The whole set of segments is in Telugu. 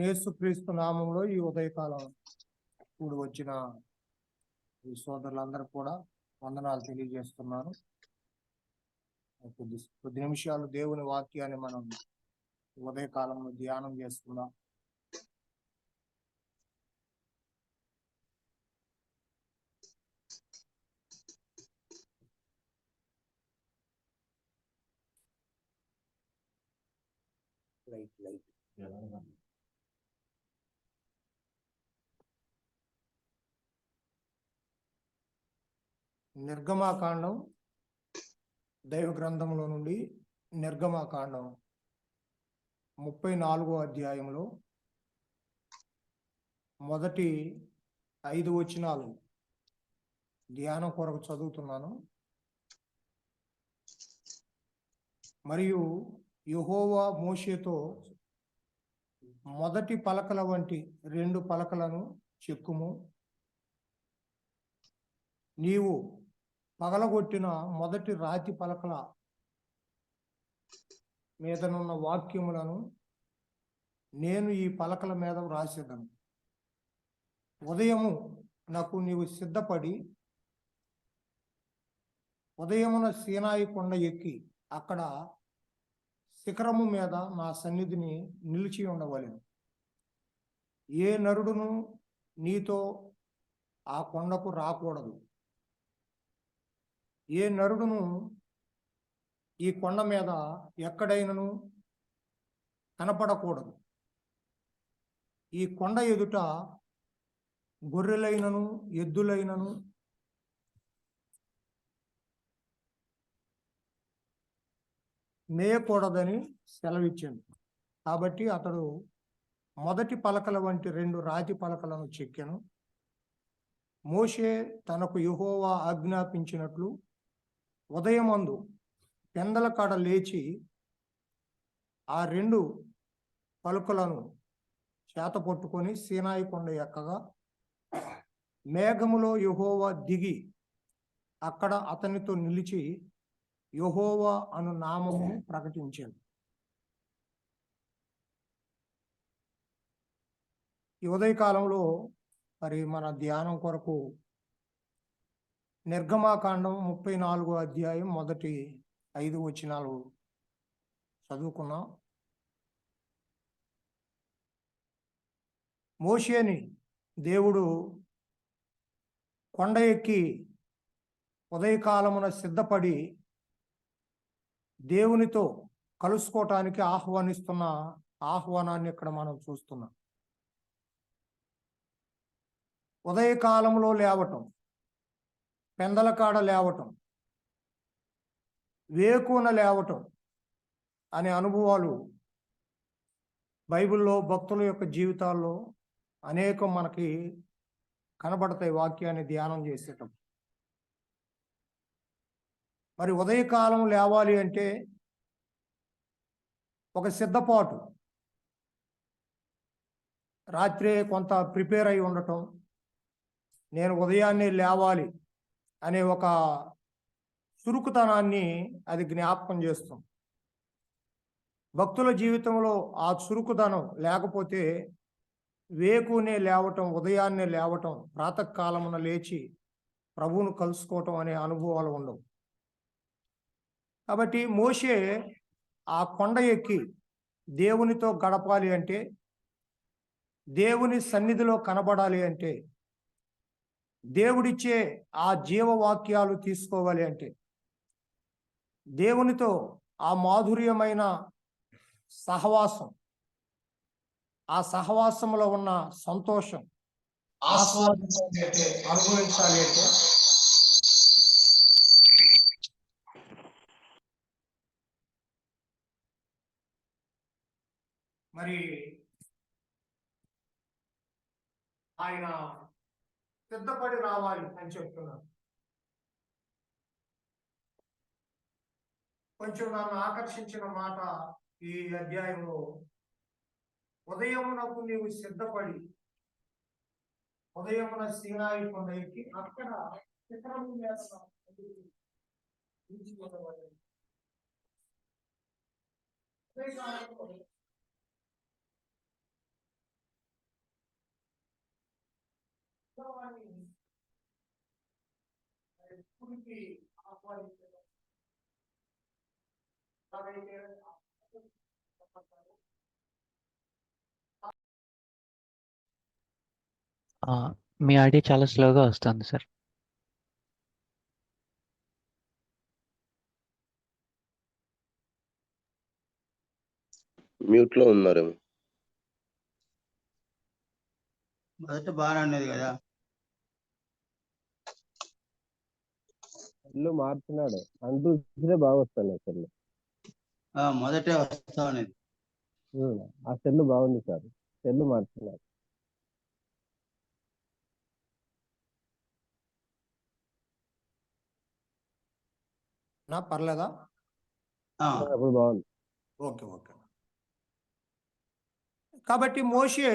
యేసు క్రీస్తు నామంలో ఈ ఉదయకాలం కూడి వచ్చిన ఈ సోదరులందరూ కూడా వందనాలు తెలియజేస్తున్నాను. కొద్ది కొద్ది నిమిషాలు దేవుని వాక్యాన్ని మనం ఉదయకాలంలో ధ్యానం చేసుకున్నాం లైట్ లైట్ నిర్గమాకాండం దైవ గ్రంథంలో నుండి నిర్గమాకాండం ముప్పై నాలుగో అధ్యాయంలో మొదటి ఐదు వచనాలు ధ్యానం కొరకు చదువుతున్నాను. మరియు యుహోవా మోషేతో మొదటి పలకల వంటి రెండు పలకలను చెక్కుము. నీవు పగలగొట్టిన మొదటి రాతి పలకల మీదనున్న వాక్యములను నేను ఈ పలకల మీద వ్రాసేదను. ఉదయము నాకు నీవు సిద్ధపడి ఉదయమున సీనాయి కొండ ఎక్కి అక్కడ శిఖరము మీద నా సన్నిధిని నిలిచి ఉండవలను. ఏ నరుడును నీతో ఆ కొండకు రాకూడదు. ఏ నరుడును ఈ కొండ మీద ఎక్కడైనను కనపడకూడదు. ఈ కొండ ఎదుట గొర్రెలైనను ఎద్దులైనను మేయకూడదని సెలవిచ్చింది కాబట్టి అతడు మొదటి పలకల వంటి రెండు రాతి పలకలను చెక్కాను. మోషే తనకు యుహోవా ఆజ్ఞాపించినట్లు ఉదయమందు పెందల కాడ లేచి ఆ రెండు పలుకలను చేత పట్టుకొని సీనాయి కొండ ఎక్కగా మేఘములో యుహోవా దిగి అక్కడ అతనితో నిలిచి యెహోవా అను నామము ప్రకటించాడు ఈ ఉదయకాలంలో మరి మన ధ్యానం కొరకు నిర్గమాకాండం ముప్పై నాలుగో అధ్యాయం మొదటి ఐదు వచనాలు చదువుకున్నాం. మోషేని దేవుడు కొండ ఎక్కి ఉదయకాలమున సిద్ధపడి దేవునితో కలుసుకోవటానికి ఆహ్వానిస్తున్న ఆహ్వానాన్ని ఇక్కడ మనం చూస్తున్నాం. ఉదయకాలంలో లేవటం పెందలకాడ లేవటం వేకున లేవటం అనే అనుభవాలు బైబిల్లో భక్తుల యొక్క జీవితాల్లో అనేకం మనకి కనబడతాయి వాక్యాన్ని ధ్యానం చేసేటప్పుడు. మరి ఉదయకాలం లేవాలి అంటే ఒక సిద్ధపాటు. రాత్రే కొంత ప్రిపేర్ అయి ఉండటం నేను ఉదయాన్నే లేవాలి అనే ఒక చురుకుతనాన్ని అది జ్ఞాపకం చేస్తుంది. భక్తుల జీవితంలో ఆ చురుకుదనం లేకపోతే వేకునే లేవటం ఉదయాన్నే లేవటం ప్రాతకాలమున లేచి ప్రభువును కలుసుకోవటం అనే అనుభవాలు ఉండవు. కాబట్టి మోషే ఆ కొండ ఎక్కి దేవునితో గడపాలి అంటే దేవుని సన్నిధిలో కనబడాలి అంటే దేవుడిచ్చే ఆ జీవవాక్యాలు తీసుకోవాలి అంటే దేవునితో ఆ మాధుర్యమైన సహవాసం ఆ సహవాసంలో ఉన్న సంతోషం ఆస్వాదించాలి అంటే అనుభవించాలి అంటే మరి ఆయన సిద్ధపడి రావాలి అని చెప్తున్నారు. కొంచెం నన్ను ఆకర్షించిన మాట ఈ అధ్యాయంలో ఉదయమునకు నీవు సిద్ధపడి ఉదయమున సీనాయి కొండ ఎక్కి అక్కడ చిత్రము చేస్తాం ఆ, మీ ఆడియో చాలా స్లోగా వస్తుంది సార్. మ్యూట్లో ఉన్నారేమో. మొదట బాగానే ఉండేది కదా. సెల్లు మార్చినాడు. అంటూ చూసినే బాగా వస్తున్నాయి సెల్లు. ఆ, మొదటే వస్తా ఉన్నది ఆ సెల్లు బాగుంది సార్. సెల్లు మార్చినాడు. నా పర్లేదా? ఆ, అప్పుడు బాగుంది. Okay okay. కాబట్టి మోషే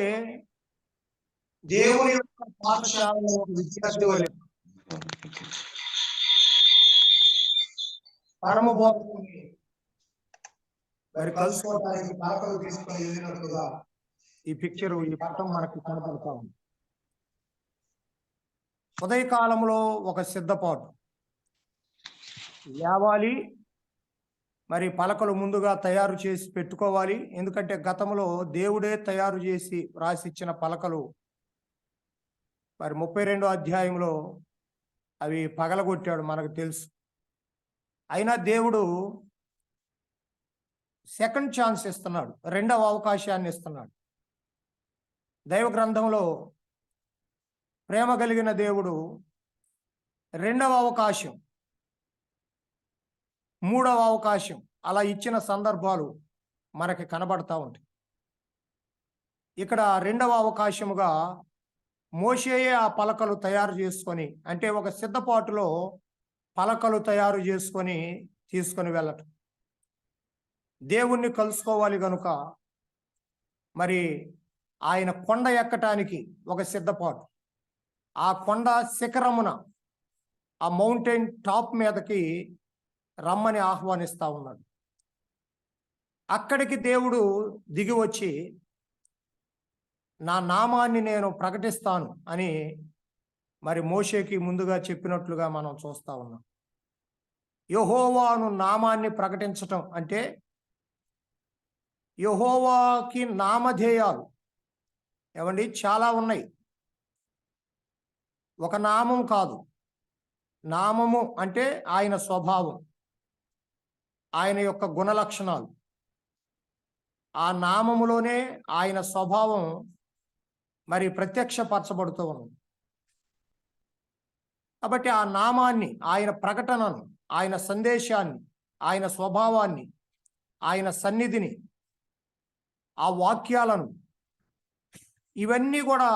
దేవుని యొక్క పాఠశాలలో ఒక విద్యార్థి పరమ బోధకుని మరి కలుసుకోవడానికి పలకలు తీసుకొని వెళ్ళినట్టుగా ఈ పిక్చర్ ఈ పటం మనకి కనపడతా ఉంది. ఉదయకాలంలో ఒక సిద్ధపాటు. లేవాలి మరి పలకలు ముందుగా తయారు చేసి పెట్టుకోవాలి. ఎందుకంటే గతంలో దేవుడే తయారు చేసి రాసిచ్చిన పలకలు మరి ముప్పై రెండో అధ్యాయంలో అవి పగలగొట్టాడు మనకు తెలుసు. అయినా దేవుడు సెకండ్ ఛాన్స్ ఇస్తున్నాడు రెండవ అవకాశాన్ని ఇస్తున్నాడు. దైవ గ్రంథంలో ప్రేమ కలిగిన దేవుడు రెండవ అవకాశం మూడవ అవకాశం అలా ఇచ్చిన సందర్భాలు మనకి కనబడతా ఉంటాయి. ఇక్కడ రెండవ అవకాశముగా మోషేయే ఆ పలకలు తయారు చేసుకొని అంటే ఒక సిద్ధపాటులో పలకలు తయారు చేసుకొని తీసుకొని వెళ్ళటం. దేవుణ్ణి కలుసుకోవాలి కనుక మరి ఆయన కొండ ఎక్కటానికి ఒక సిద్ధపాటు. ఆ కొండ శిఖరమున ఆ మౌంటైన్ టాప్ మీదకి రమ్మని ఆహ్వానిస్తా ఉన్నాడు. అక్కడికి దేవుడు దిగి వచ్చి నా నామాన్ని నేను ప్రకటిస్తాను అని మరి మోషేకి ముందుగా చెప్పినట్లుగా మనం చూస్తా ఉన్నాం. యహోవాను నామాన్ని ప్రకటించటం అంటే యహోవాకి నామధేయాలు. ఏమండి? చాలా ఉన్నాయి. ఒక నామం కాదు. నామము అంటే ఆయన స్వభావం. ఆయన యొక్క గుణ లక్షణాలు ఆ నామములోనే ఆయన స్వభావం మరి ప్రత్యక్షపరచబడుతూ ఉన్నాం కాబట్టి ఆ నామాన్ని ఆయన ప్రకటనను ఆయన సందేశాన్ని ఆయన స్వభావాన్ని ఆయన సన్నిధిని ఆ వాక్యాలను ఇవన్నీ కూడా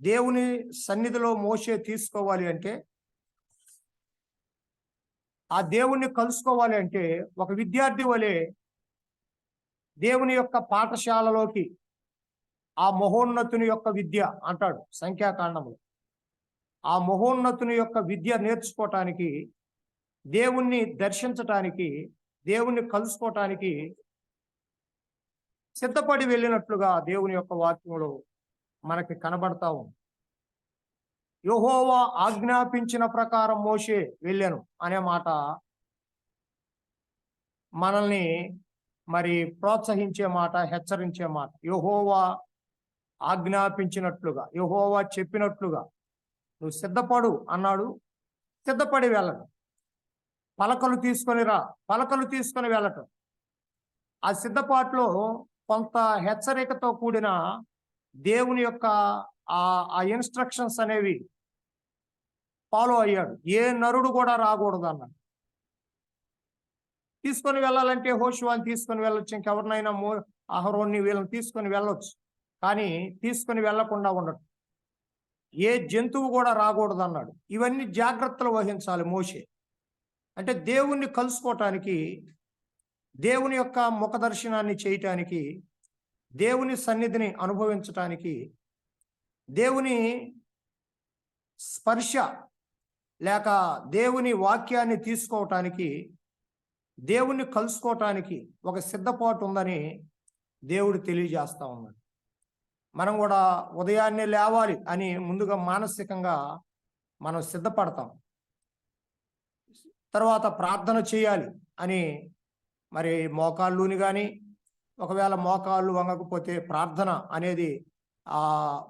దేవుని సన్నిధిలో మోసే తీసుకోవాలి అంటే ఆ దేవుణ్ణి కలుసుకోవాలి అంటే ఒక విద్యార్థి వలె దేవుని యొక్క పాఠశాలలోకి ఆ మహోన్నతుని యొక్క విద్య అంటాడు సంఖ్యాకాండంలో ఆ మహోన్నతుని యొక్క విద్య నేర్చుకోవటానికి దేవుణ్ణి దర్శించటానికి దేవుణ్ణి కలుసుకోవటానికి సిద్ధపడి వెళ్ళినట్లుగా దేవుని యొక్క వాక్యంలో మనకి కనబడతా ఉంది. యెహోవా ఆజ్ఞాపించిన ప్రకారం మోషే వెళ్ళాను అనే మాట మనల్ని మరి ప్రోత్సహించే మాట హెచ్చరించే మాట. యెహోవా ఆజ్ఞాపించినట్లుగా యహోవా చెప్పినట్లుగా నువ్వు సిద్ధపడు అన్నాడు. సిద్ధపడి వెళ్ళడం పలకలు తీసుకొని రా. పలకలు తీసుకొని వెళ్ళటం. ఆ సిద్ధపాటులో కొంత హెచ్చరికతో కూడిన దేవుని యొక్క ఆ ఆ ఇన్స్ట్రక్షన్స్ అనేవి ఫాలో అయ్యాడు. ఏ నరుడు కూడా రాకూడదు అన్నాడు. తీసుకొని వెళ్ళాలంటే హోషువాని తీసుకొని వెళ్ళొచ్చు. ఇంకెవరినైనా మో అహరోన్ని వీళ్ళని తీసుకొని వెళ్ళొచ్చు. కానీ తీసుకొని వెళ్ళకుండా ఉండటం. ఏ జంతువు కూడా రాకూడదు అన్నాడు ఇవన్నీ జాగ్రత్తలు వహించాలి మోషే. అంటే దేవుణ్ణి కలుసుకోవటానికి దేవుని యొక్క ముఖ దర్శనాన్ని చేయటానికి దేవుని సన్నిధిని అనుభవించటానికి దేవుని స్పర్శ లేక దేవుని వాక్యాన్ని తీసుకోవటానికి దేవుణ్ణి కలుసుకోవటానికి ఒక సిద్ధపాటు ఉందని దేవుడు తెలియజేస్తా ఉన్నాడు. మనం కూడా ఉదయాన్నే లేవాలి అని ముందుగా మానసికంగా మనం సిద్ధపడతాం. తర్వాత ప్రార్థన చేయాలి అని మరి మోకాళ్ళుని కానీ ఒకవేళ మోకాళ్ళు వంగకపోతే ప్రార్థన అనేది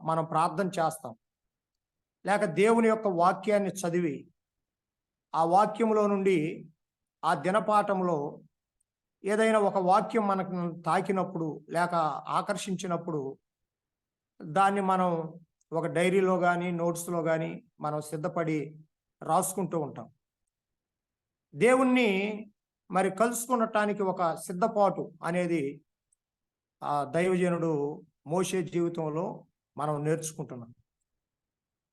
మనం ప్రార్థన చేస్తాం. లేక దేవుని యొక్క వాక్యాన్ని చదివి ఆ వాక్యంలో నుండి ఆ దినపాఠంలో ఏదైనా ఒక వాక్యం మనకు తాకినప్పుడు లేక ఆకర్షించినప్పుడు దాన్ని మనం ఒక డైరీలో కానీ నోట్స్లో కానీ మనం సిద్ధపడి రాసుకుంటూ ఉంటాం. దేవుణ్ణి మరి కలుసుకునటానికి ఒక సిద్ధపాటు అనేది ఆ దైవజనుడు మోషే జీవితంలో మనం నేర్చుకుంటున్నాం.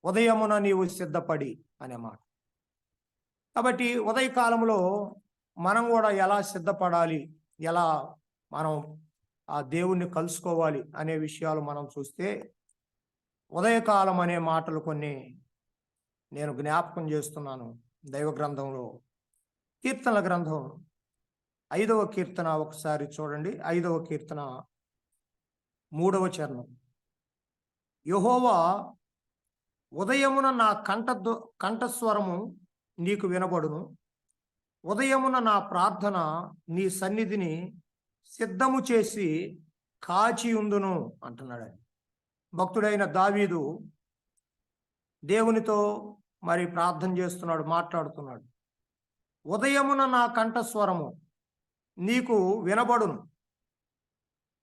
ఉదయమున నీవు సిద్ధపడి అనే మాట. కాబట్టి ఉదయకాలంలో మనం కూడా ఎలా సిద్ధపడాలి? ఎలా మనం ఆ దేవుణ్ణి కలుసుకోవాలి అనే విషయాలు మనం చూస్తే ఉదయకాలం అనే మాటలు కొన్ని నేను జ్ఞాపకం చేస్తున్నాను దైవ గ్రంథంలో. కీర్తనల గ్రంథం ఐదవ కీర్తన ఒకసారి చూడండి. ఐదవ కీర్తన మూడవ చరణం. యహోవా ఉదయమున నా కంఠ కంఠస్వరము నీకు వినబడును. ఉదయమున నా ప్రార్థన నీ సన్నిధిని సిద్ధము చేసి కాచి ఉందును అంటున్నాడు భక్తుడైన దావీదు దేవునితో మరి ప్రార్థన చేస్తున్నాడు మాట్లాడుతున్నాడు. ఉదయమున నా కంఠస్వరము నీకు వినబడును.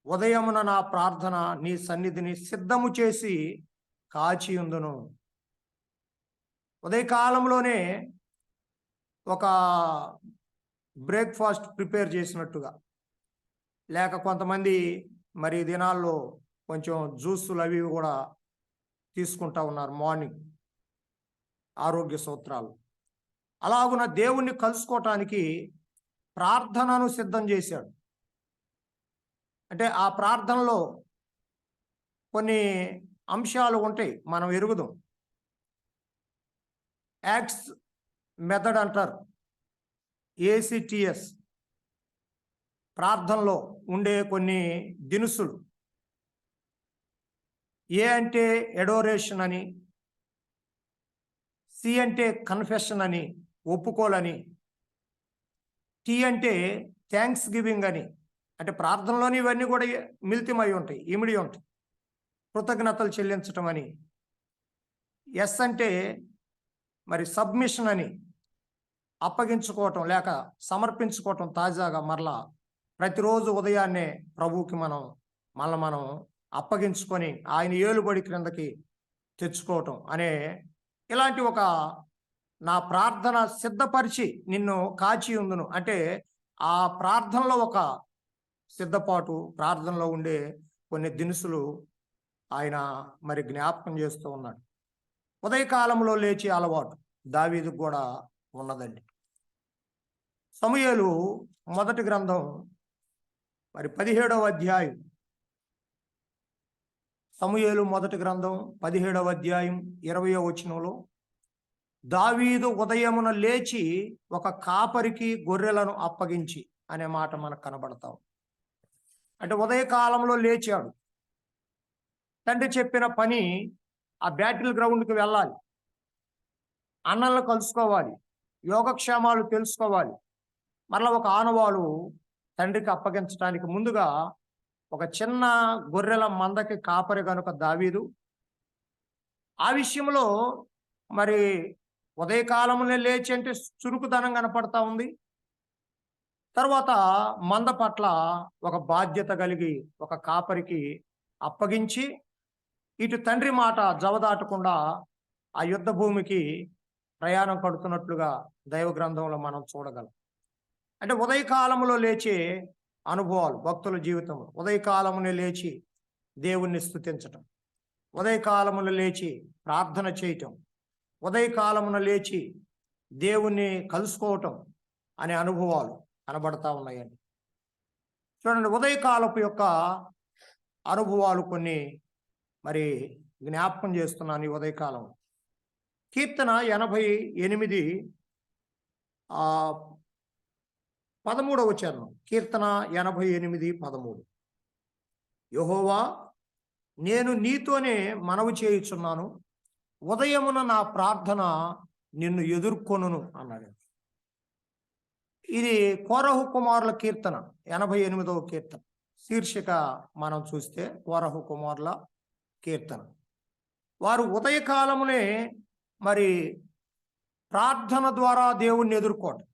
ఉదయమున నా ప్రార్థన నీ సన్నిధిని సిద్ధము చేసి కాచియుందును ఉదయకాలంలోనే ఒక బ్రేక్ఫాస్ట్ ప్రిపేర్ చేసినట్టుగా లేక కొంతమంది మరి దినాల్లో కొంచెం జ్యూసులు అవి కూడా తీసుకుంటా ఉన్నారు మార్నింగ్ ఆరోగ్య సూత్రాలు. అలాగున దేవుణ్ణి కలుసుకోవటానికి ప్రార్థనను సిద్ధం చేశాడు. అంటే ఆ ప్రార్థనలో కొన్ని అంశాలు ఉంటాయి మనం ఎరుగుదాం. యాక్స్ మెథడ్ అంటారు. ఏసిటిఎస్ ప్రార్థనలో ఉండే కొన్ని దినుసులు. ఏ అంటే ఎడోరేషన్ అని సి అంటే కన్ఫెషన్ అని ఒప్పుకోలని టీ అంటే థ్యాంక్స్ గివింగ్ అని. అంటే ప్రార్థనలోని ఇవన్నీ కూడా మిలితమై ఉంటాయి ఇమిడి ఉంటాయి. కృతజ్ఞతలు చెల్లించటం అని. ఎస్ అంటే మరి సబ్మిషన్ అని అప్పగించుకోవటం లేక సమర్పించుకోవటం తాజాగా మరలా ప్రతిరోజు ఉదయాన్నే ప్రభువుకి మనం మళ్ళీ మనం అప్పగించుకొని ఆయన ఏలుబడి క్రిందకి తెచ్చుకోవటం అనే ఇలాంటి ఒక నా ప్రార్థన సిద్ధపరిచి నిన్ను కాచి ఉందును. అంటే ఆ ప్రార్థనలో ఒక సిద్ధపాటు ప్రార్థనలో ఉండే కొన్ని దినుసులు ఆయన మరి జ్ఞాపకం చేస్తూ ఉన్నాడు. ఉదయకాలంలో లేచి అలవాటు దావీదుకు కూడా ఉన్నదండి. సమయలు మొదటి గ్రంథం మరి పదిహేడవ అధ్యాయం. సమూయేలు మొదటి గ్రంథం పదిహేడవ అధ్యాయం ఇరవయో వచనంలో దావీదు ఉదయమున లేచి ఒక కాపరికి గొర్రెలను అప్పగించి అనే మాట మనకు కనబడతాం అంటే ఉదయకాలంలో లేచాడు. తండ్రి చెప్పిన పని ఆ బ్యాటిల్ గ్రౌండ్కి వెళ్ళాలి. అన్నలను కలుసుకోవాలి. యోగక్షేమాలు తెలుసుకోవాలి. మరలా ఒక ఆనవాలు తండ్రికి అప్పగించడానికి ముందుగా ఒక చిన్న గొర్రెల మందకి కాపరి గనుక దావీదు. ఆ విషయంలో మరి ఉదయకాలంలో లేచి అంటే చురుకుదనం కనపడతా ఉంది. తర్వాత మంద పట్ల ఒక బాధ్యత కలిగి ఒక కాపరికి అప్పగించి ఇటు తండ్రి మాట జవదాటకుండా ఆ యుద్ధ భూమికి ప్రయాణం కడుతున్నట్లుగా దైవ గ్రంథంలో మనం చూడగలం. అంటే ఉదయకాలంలో లేచే అనుభవాలు భక్తుల జీవితం ఉదయకాలమునే లేచి దేవుణ్ణి స్థుతించటం ఉదయకాలమున లేచి ప్రార్థన చేయటం. ఉదయకాలమున లేచి దేవుణ్ణి కలుసుకోవటం అనే అనుభవాలు కనబడతా ఉన్నాయండి. చూడండి ఉదయకాలపు యొక్క అనుభవాలు కొన్ని మరి జ్ఞాపకం చేస్తున్నాను ఈ ఉదయకాలం. కీర్తన ఎనభై ఎనిమిది పదమూడవ చరణం కీర్తన ఎనభై ఎనిమిది పదమూడు. యహోవా నేను నీతోనే మనవి చేయుచున్నాను. ఉదయమున నా ప్రార్థన నిన్ను ఎదుర్కొనును అన్నాడు. ఇది కోరహు కుమారుల కీర్తన ఎనభై ఎనిమిదవ కీర్తన. శీర్షిక మనం చూస్తే కోరహు కుమారుల కీర్తన. వారు ఉదయకాలమునే మరి ప్రార్థన ద్వారా దేవుణ్ణి ఎదుర్కోవటం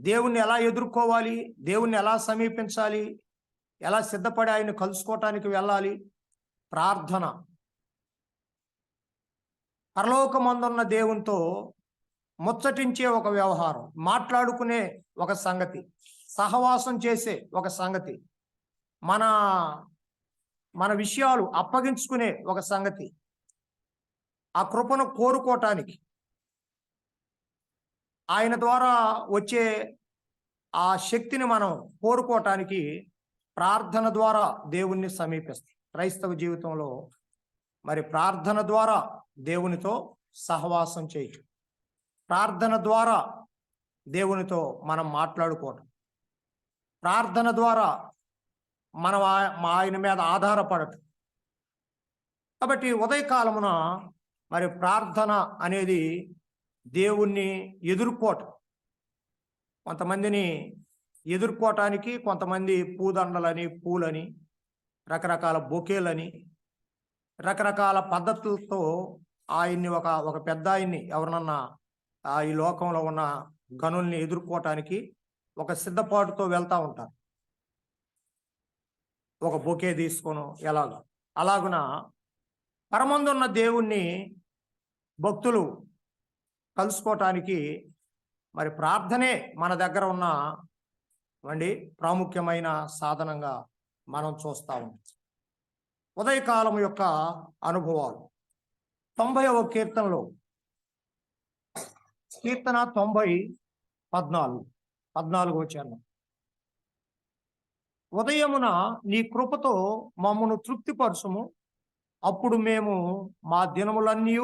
దేవుణ్ణి ఎలా ఎదుర్కోవాలి? దేవుణ్ణి ఎలా సమీపించాలి? ఎలా సిద్ధపడి ఆయన కలుసుకోవటానికి వెళ్ళాలి? ప్రార్థన. పరలోకమందున్న దేవునితో ముచ్చటించే ఒక వ్యవహారం మాట్లాడుకునే ఒక సంగతి సహవాసం చేసే ఒక సంగతి మన మన విషయాలు అప్పగించుకునే ఒక సంగతి ఆ కృపను కోరుకోవటానికి ఆయన ద్వారా వచ్చే ఆ శక్తిని మనం కోరుకోవటానికి ప్రార్థన ద్వారా దేవుణ్ణి సమీపిస్తాం. క్రైస్తవ జీవితంలో మరి ప్రార్థన ద్వారా దేవునితో సహవాసం చేయటం. ప్రార్థన ద్వారా దేవునితో మనం మాట్లాడుకోవటం. ప్రార్థన ద్వారా మనం మా ఆయన మీద ఆధారపడటం. కాబట్టి ఉదయకాలమున మరి ప్రార్థన అనేది దేవుణ్ణి ఎదుర్కోవటం. కొంతమందిని ఎదుర్కోవటానికి కొంతమంది పూదండలని పూలని రకరకాల బొకేలని రకరకాల పద్ధతులతో ఆయన్ని ఒక ఒక పెద్ద ఆయన్ని ఎవరినన్నా ఆ ఈ లోకంలో ఉన్న గనుల్ని ఎదుర్కోవటానికి ఒక సిద్ధపాటుతో వెళ్తూ ఉంటారు. ఒక బొకే తీసుకొని ఎలాగ. అలాగున పరమందున్న దేవుణ్ణి భక్తులు కలుసుకోవటానికి మరి ప్రార్థనే మన దగ్గర ఉన్న వండి ప్రాముఖ్యమైన సాధనంగా మనం చూస్తా ఉంటాం ఉదయకాలం యొక్క అనుభవాలు. తొంభైవ కీర్తనలో కీర్తన తొంభై పద్నాలుగు పద్నాలుగు వచ్చాను ఉదయమున నీ కృపతో మమ్మను తృప్తిపరచుము. అప్పుడు మేము మా దినములన్నీ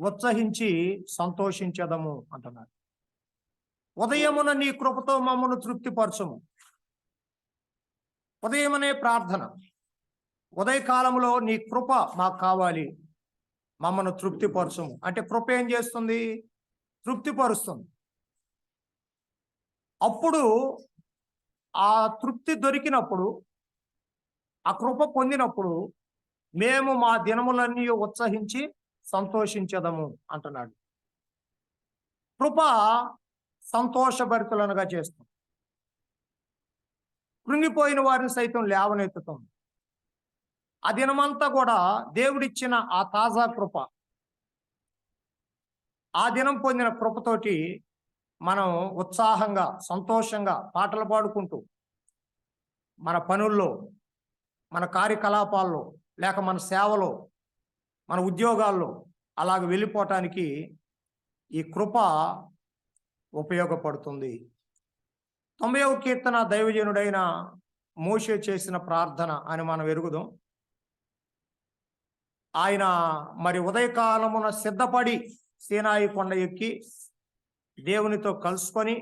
ఉత్సహించి సంతోషించదము అంటున్నారు ఉదయమున నీ కృపతో మమ్మను తృప్తిపరచము. ఉదయమనే ప్రార్థన. ఉదయకాలంలో నీ కృప మాకు కావాలి. మమ్మను తృప్తిపరచము. అంటే కృప ఏం చేస్తుంది? తృప్తిపరుస్తుంది. అప్పుడు ఆ తృప్తి దొరికినప్పుడు ఆ కృప పొందినప్పుడు మేము మా దినములన్నీ ఉత్సహించి సంతోషించదము అంటున్నాడు. కృప సంతోషభరితులనుగా చేస్తుంది. కృంగిపోయిన వారిని సైతం లేవనెత్తుతుంది. ఆ దినమంతా కూడా దేవుడిచ్చిన ఆ తాజా కృప ఆ దినం పొందిన కృపతోటి మనం ఉత్సాహంగా సంతోషంగా పాటలు పాడుకుంటూ మన పనుల్లో మన కార్యకలాపాల్లో లేక మన సేవలో మన ఉద్యోగాల్లో అలాగ వెళ్ళిపోవటానికి ఈ కృప ఉపయోగపడుతుంది. తొంభైవ కీర్తన దైవజనుడైన మోషే చేసిన ప్రార్థన అని మనం ఎరుగుదాం. ఆయన మరి ఉదయకాలమున సిద్ధపడి సీనాయి కొండ ఎక్కి దేవునితో కలుసుకొని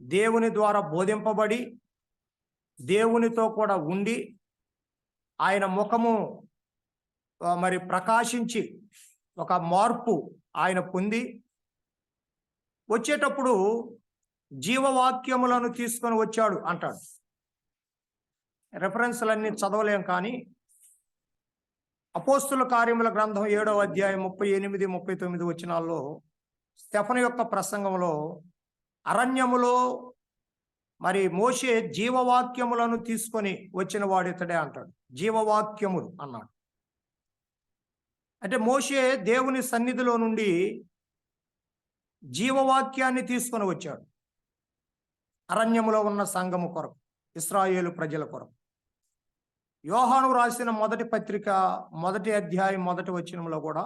దేవుని ద్వారా బోధింపబడి దేవునితో కూడా ఉండి ఆయన ముఖము మరి ప్రకాశించి ఒక మార్పు ఆయన పొంది వచ్చేటప్పుడు జీవవాక్యములను తీసుకొని వచ్చాడు అంటాడు. రెఫరెన్స్లన్నీ చదవలేం కానీ అపోస్తుల కార్యముల గ్రంథం ఏడవ అధ్యాయం ముప్పై ఎనిమిది ముప్పై తొమ్మిది వచ్చినాల్లో స్టెఫన్ యొక్క ప్రసంగంలో అరణ్యములో మరి మోషే జీవవాక్యములను తీసుకొని వచ్చిన వాడు ఇతడే అంటాడు. జీవవాక్యములు అన్నాడు. అంటే మోషే దేవుని సన్నిధిలో నుండి జీవవాక్యాన్ని తీసుకొని వచ్చాడు. అరణ్యములో ఉన్న సంఘము కొరకు ఇస్రాయేలు ప్రజల కొరకు. యోహాను రాసిన మొదటి పత్రిక మొదటి అధ్యాయం మొదటి వచనంలో కూడా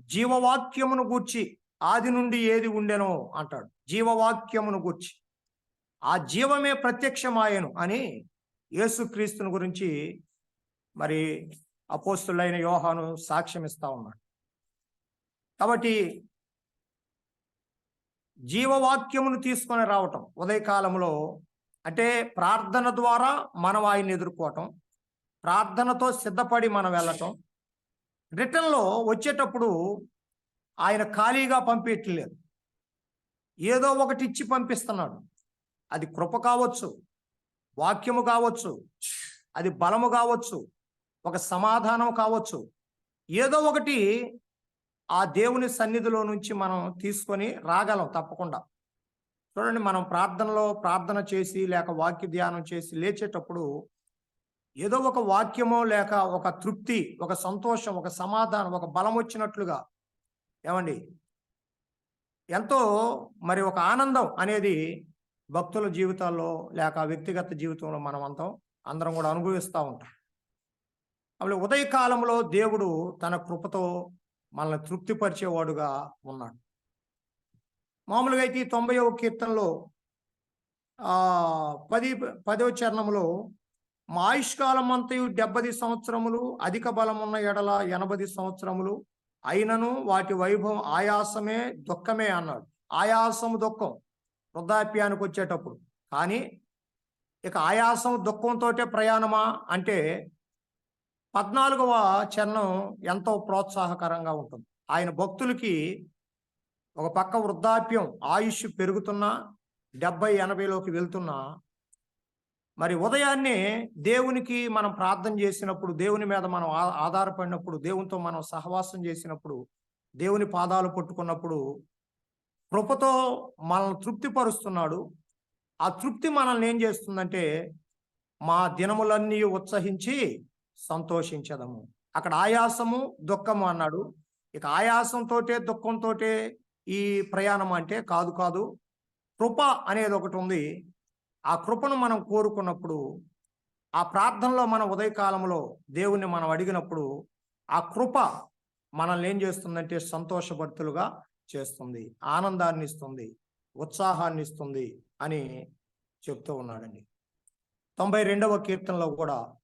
జీవవాక్యమును గూర్చి ఆది నుండి ఏది ఉండెనో అంటాడు. జీవవాక్యమును గూర్చి ఆ జీవమే ప్రత్యక్షమాయను అని యేసుక్రీస్తుని గురించి మరి అపోస్తులైన యోహాను సాక్ష్యం ఇస్తా ఉన్నాడు. కాబట్టి జీవవాక్యమును తీసుకొని రావటం ఉదయకాలంలో అంటే ప్రార్థన ద్వారా మనం ఆయన్ని ఎదుర్కోవటం ప్రార్థనతో సిద్ధపడి మనం వెళ్ళటం రిటర్న్లో వచ్చేటప్పుడు ఆయన ఖాళీగా పంపించలేదు ఏదో ఒకటి ఇచ్చి పంపిస్తున్నాడు. అది కృప కావచ్చు వాక్యము కావచ్చు అది బలము కావచ్చు ఒక సమాధానం కావచ్చు. ఏదో ఒకటి ఆ దేవుని సన్నిధిలో నుంచి మనం తీసుకొని రాగలం తప్పకుండా. చూడండి మనం ప్రార్థనలో ప్రార్థన చేసి లేక వాక్య ధ్యానం చేసి లేచేటప్పుడు ఏదో ఒక వాక్యమో లేక ఒక తృప్తి ఒక సంతోషం ఒక సమాధానం ఒక బలం వచ్చినట్లుగా ఏమండి? ఎంతో మరి ఒక ఆనందం అనేది భక్తుల జీవితాల్లో లేక వ్యక్తిగత జీవితంలో మనం అంతం అందరం కూడా అనుభవిస్తూ ఉంటాం. అప్పుడు ఉదయకాలంలో దేవుడు తన కృపతో మనల్ని తృప్తిపరిచేవాడుగా ఉన్నాడు. మామూలుగా అయితే ఈ తొంభైవ కీర్తనలో పది పదో చరణంలో మా ఆయుష్కాలం అంతయు డెబ్బది సంవత్సరములు అధిక బలం ఉన్న ఎడల ఎనభై సంవత్సరములు అయినను వాటి వైభవం ఆయాసమే దుఃఖమే అన్నాడు. ఆయాసము దుఃఖం వృద్ధాప్యానికి వచ్చేటప్పుడు. కానీ ఇక ఆయాసం దుఃఖంతో ప్రయాణమా అంటే పద్నాలుగవ చరణం ఎంతో ప్రోత్సాహకరంగా ఉంటుంది. ఆయన భక్తులకి ఒక పక్క వృద్ధాప్యం ఆయుష్ పెరుగుతున్నా డెబ్బై ఎనభైలోకి వెళ్తున్నా మరి ఉదయాన్నే దేవునికి మనం ప్రార్థన చేసినప్పుడు దేవుని మీద మనం ఆ- ఆధారపడినప్పుడు దేవునితో మనం సహవాసం చేసినప్పుడు దేవుని పాదాలు పట్టుకున్నప్పుడు కృపతో మనల్ని తృప్తిపరుస్తున్నాడు. ఆ తృప్తి మనల్ని ఏం చేస్తుందంటే మా దినములన్నీ ఉత్సహించి సంతోషించదము. అక్కడ ఆయాసము దుఃఖము అన్నాడు. ఇక ఆయాసంతోటే దుఃఖంతోటే ఈ ప్రయాణం అంటే కాదు కాదు. కృప అనేది ఒకటి ఉంది. ఆ కృపను మనం కోరుకున్నప్పుడు ఆ ప్రార్థనలో మన ఉదయకాలంలో దేవుణ్ణి మనం అడిగినప్పుడు ఆ కృప మనల్ని ఏం చేస్తుందంటే సంతోషభర్తులుగా చేస్తుంది. ఆనందాన్ని ఇస్తుంది. ఉత్సాహాన్ని ఇస్తుంది అని చెప్తూ ఉన్నాడండి. తొంభై రెండవ కీర్తనలో కూడా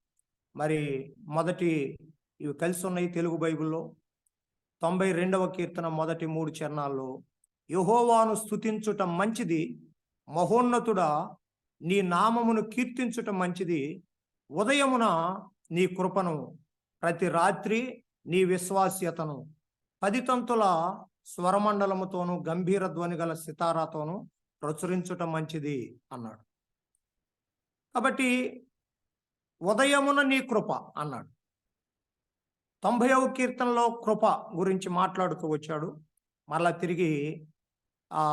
మరి మొదటి ఇవి కలిసి ఉన్నాయి తెలుగు బైబిల్లో. తొంభై రెండవ కీర్తన మొదటి మూడు చరణాల్లో యహోవాను స్తుతించుట మంచిది మహోన్నతుడా నీ నామమును కీర్తించుట మంచిది ఉదయమున నీ కృపను ప్రతి రాత్రి నీ విశ్వాస్యతను పది తంతుల స్వరమండలముతోను గంభీర ధ్వని గల సితారాతోను ప్రచురించుట మంచిది అన్నాడు. కాబట్టి ఉదయమున నీ కృప అన్నాడు. తొంభైవ కీర్తనలో కృప గురించి మాట్లాడుతూ వచ్చాడు. మరలా తిరిగి ఆ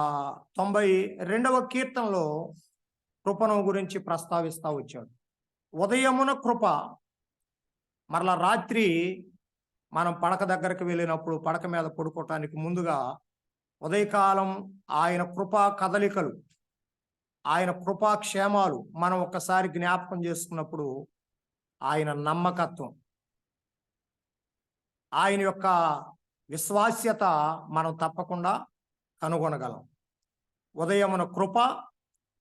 తొంభై రెండవ కీర్తనలో కృపను గురించి ప్రస్తావిస్తూ వచ్చాడు. ఉదయమున కృప మరలా రాత్రి మనం పడక దగ్గరకు వెళ్ళినప్పుడు పడక మీద పడుకోవటానికి ముందుగా ఉదయకాలం ఆయన కృపా కదలికలు ఆయన కృపా క్షేమాలు మనం ఒక్కసారి జ్ఞాపకం చేసుకున్నప్పుడు ఆయన నమ్మకత్వం. ఆయన యొక్క విశ్వాస్యత మనం తప్పకుండా కనుగొనగలం. ఉదయమున కృప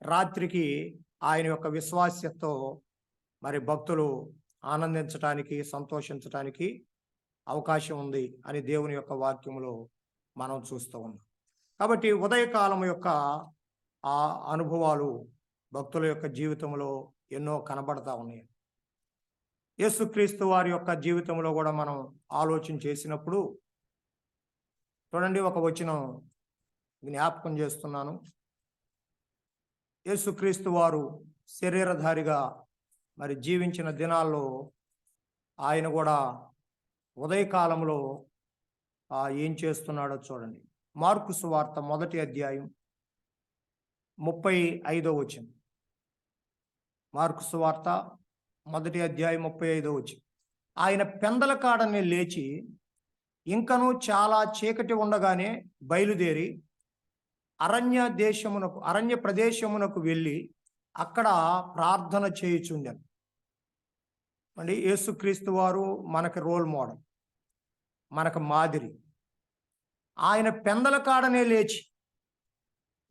రాత్రికి ఆయన యొక్క విశ్వాస్యతతో మరి భక్తులు ఆనందించటానికి సంతోషించటానికి అవకాశం ఉంది అని దేవుని యొక్క వాక్యములో మనం చూస్తూ ఉన్నాం. కాబట్టి ఉదయకాలం యొక్క ఆ అనుభవాలు భక్తుల యొక్క జీవితంలో ఎన్నో కనబడతా ఉన్నాయి. యేసుక్రీస్తు వారి యొక్క జీవితంలో కూడా మనం ఆలోచన చేసినప్పుడు చూడండి ఒక వచనం జ్ఞాపకం చేస్తున్నాను. యేసుక్రీస్తు వారు శరీరధారిగా మరి జీవించిన దినాల్లో ఆయన కూడా ఉదయకాలంలో ఏం చేస్తున్నాడో చూడండి. మార్కు సువార్త మొదటి అధ్యాయం ముప్పై ఐదో వచనం. మార్కు సువార్త మొదటి అధ్యాయం ముప్పై ఐదో వచ్చి ఆయన పెందల కాడని లేచి ఇంకను చాలా చీకటి ఉండగానే బయలుదేరి అరణ్య దేశమునకు అరణ్య ప్రదేశమునకు వెళ్ళి అక్కడ ప్రార్థన చేయుచుండెను. అండి యేసుక్రీస్తు వారు మనకి రోల్ మోడల్ మనకు మాదిరి. ఆయన పెందల కాడనే లేచి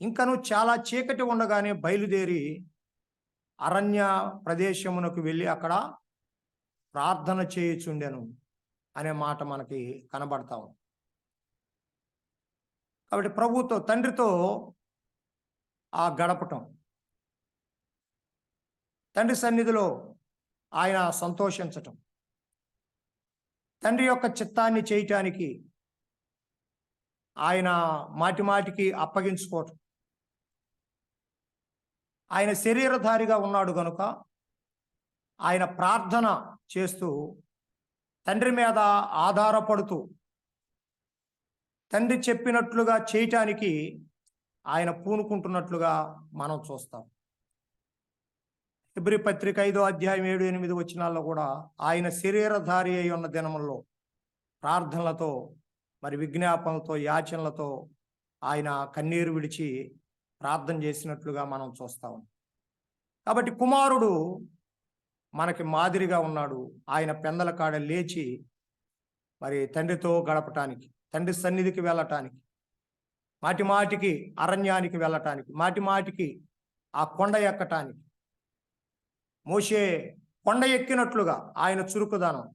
ఇంకను చాలా చీకటి ఉండగానే బయలుదేరి అరణ్య ప్రదేశమునకు వెళ్ళి అక్కడ ప్రార్థన చేయుచుండెను అనే మాట మనకి కనబడతా ఉంది. కాబట్టి ప్రభుతో తండ్రితో ఆ గడపటం తండ్రి సన్నిధిలో ఆయన సంతోషించటం తండ్రి యొక్క చిత్తాన్ని చేయటానికి ఆయన మాటి మాటికి అప్పగించుకోవటం ఆయన శరీరధారిగా ఉన్నాడు కనుక ఆయన ప్రార్థన చేస్తూ తండ్రి మీద ఆధారపడుతూ తండ్రి చెప్పినట్లుగా చేయటానికి ఆయన పూనుకుంటున్నట్లుగా మనం చూస్తాం. ఫిబ్రి పత్రిక ఐదో అధ్యాయం ఏడు ఎనిమిది వచ్చినాల్లో కూడా ఆయన శరీరధారి అయి ఉన్న దినముల్లో ప్రార్థనలతో మరి విజ్ఞాపనలతో యాచనలతో ఆయన కన్నీరు విడిచి ప్రార్థన చేసినట్లుగా మనం చూస్తాం కాబట్టి కుమారుడు మనకి మాదిరిగా ఉన్నాడు. ఆయన పెందల కాడ లేచి మరి తండ్రితో గడపటానికి తండ్రి సన్నిధికి వెళ్ళటానికి మాటి మాటికి అరణ్యానికి వెళ్ళటానికి మాటి మాటికి ఆ కొండ ఎక్కటానికి మోసే కొండ ఎక్కినట్లుగా ఆయన చురుకుదనం.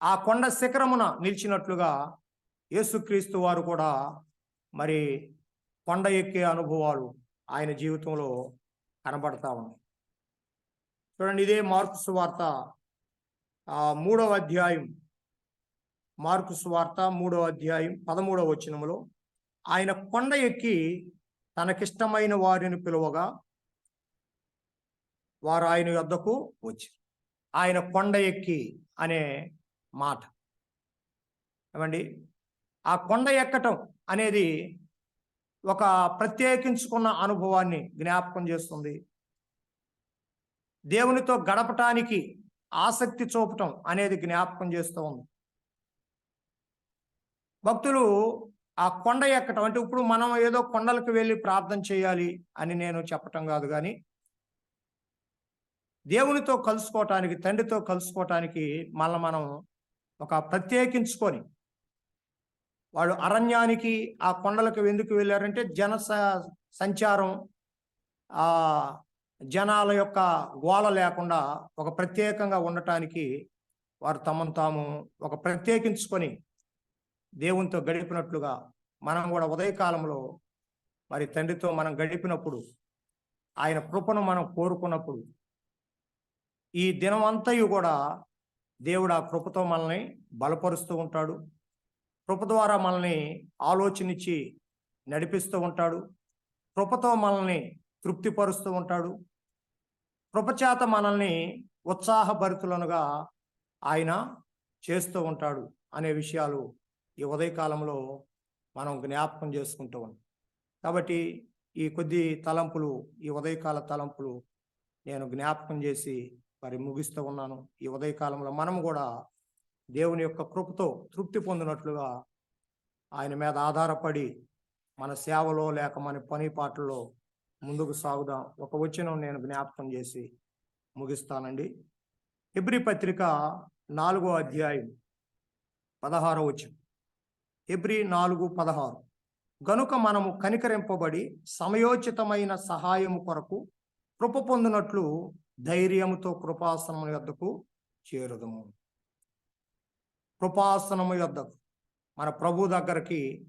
ఆ కొండ శిఖరమున నిలిచినట్లుగా యేసుక్రీస్తు వారు కూడా మరి కొండ ఎక్కే అనుభవాలు ఆయన జీవితంలో కనబడతా ఉన్నాయి. చూడండి ఇదే మార్కు సువార్త మూడవ అధ్యాయం. మార్కు సువార్త మూడవ అధ్యాయం పదమూడవ వచనములో ఆయన కొండ ఎక్కి తనకిష్టమైన వారిని పిలువగా వారు ఆయన యొద్దకు వచ్చారు ఆయన కొండ ఎక్కి అనే మాట. ఏమండి? ఆ కొండ ఎక్కటం అనేది ఒక ప్రత్యేకించుకున్న అనుభవాన్ని జ్ఞాపకం చేస్తుంది. దేవునితో గడపటానికి ఆసక్తి చూపటం అనేది జ్ఞాపకం చేస్తూ ఉంది. భక్తులు ఆ కొండ ఎక్కటం అంటే ఇప్పుడు మనం ఏదో కొండలకు వెళ్ళి ప్రార్థన చేయాలి అని నేను చెప్పటం కాదు కానీ దేవునితో కలుసుకోవటానికి తండ్రితో కలుసుకోవటానికి మళ్ళీ మనం ఒక ప్రత్యేకించుకొని వాళ్ళు అరణ్యానికి ఆ కొండలకు ఎందుకు వెళ్ళారంటే జన సంచారం ఆ జనాల యొక్క గోల లేకుండా ఒక ప్రత్యేకంగా ఉండటానికి వారు తమను తాము ఒక ప్రత్యేకించుకొని దేవునితో గడిపినట్లుగా మనం కూడా ఉదయకాలంలో మరి తండ్రితో మనం గడిపినప్పుడు ఆయన కృపను మనం కోరుకున్నప్పుడు ఈ దినమంతయు కూడా దేవుడు ఆ కృపతో మనల్ని బలపరుస్తూ ఉంటాడు. కృప ద్వారా మనల్ని ఆలోచనిచ్చి నడిపిస్తూ ఉంటాడు. కృపతో మనల్ని తృప్తిపరుస్తూ ఉంటాడు. కృపచేత మనల్ని ఉత్సాహభరితులనుగా ఆయన చేస్తూ ఉంటాడు అనే విషయాలు ఈ ఉదయకాలంలో మనం జ్ఞాపకం చేసుకుంటూ ఉన్నాం. కాబట్టి ఈ కొద్ది తలంపులు ఈ ఉదయకాల తలంపులు నేను జ్ఞాపకం చేసి మరి ముగిస్తూ ఉన్నాను. ఈ ఉదయకాలంలో మనం కూడా దేవుని యొక్క కృపతో తృప్తి పొందినట్లుగా ఆయన మీద ఆధారపడి మన సేవలో లేక మన పని పాటల్లో ముందుకు సాగుదాం. ఒక వచనం నేను జ్ఞాపకం చేసి ముగిస్తానండి. ఎబ్రి పత్రిక నాలుగో అధ్యాయం పదహారో వచనం. ఎబ్రి నాలుగు పదహారు. గనుక మనము కనికరింపబడి సమయోచితమైన సహాయము కొరకు కృప పొందినట్లు ధైర్యముతో కృపాసనము యొద్దకు చేరుదము. కృపాసనము యొద్దకు. మన ప్రభు దగ్గరికి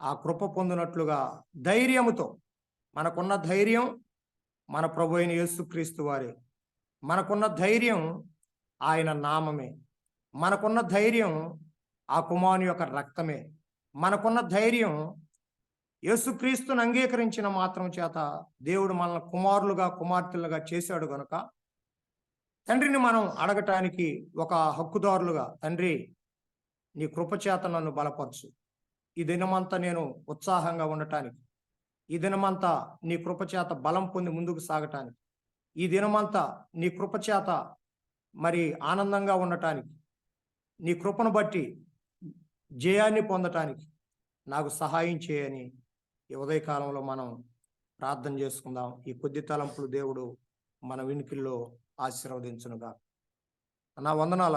ఆ కృప పొందినట్లుగా ధైర్యముతో మనకున్న ధైర్యం మన ప్రభు అయిన యేసుక్రీస్తు వారే. మనకున్న ధైర్యం ఆయన నామమే. మనకున్న ధైర్యం ఆ కుమారుని యొక్క రక్తమే. మనకున్న ధైర్యం యేసుక్రీస్తును అంగీకరించిన మాత్రం చేత దేవుడు మనల్ని కుమారులుగా కుమార్తెలుగా చేశాడు గనుక తండ్రిని మనం అడగటానికి ఒక హక్కుదారులుగా తండ్రి నీ కృపచేత నన్ను బలపరచు. ఈ దినమంతా నేను ఉత్సాహంగా ఉండటానికి ఈ దినమంతా నీ కృపచేత బలం పొంది ముందుకు సాగటానికి ఈ దినమంతా నీ కృపచేత మరి ఆనందంగా ఉండటానికి నీ కృపను బట్టి జయాన్ని పొందటానికి నాకు సహాయం చేయని ఈ ఉదయకాలంలో మనం ప్రార్థన చేసుకుందాం. ఈ కొద్ది తలంపులు దేవుడు మన వినికిల్లో ఆశీర్వదించునుగా నా వందనాలు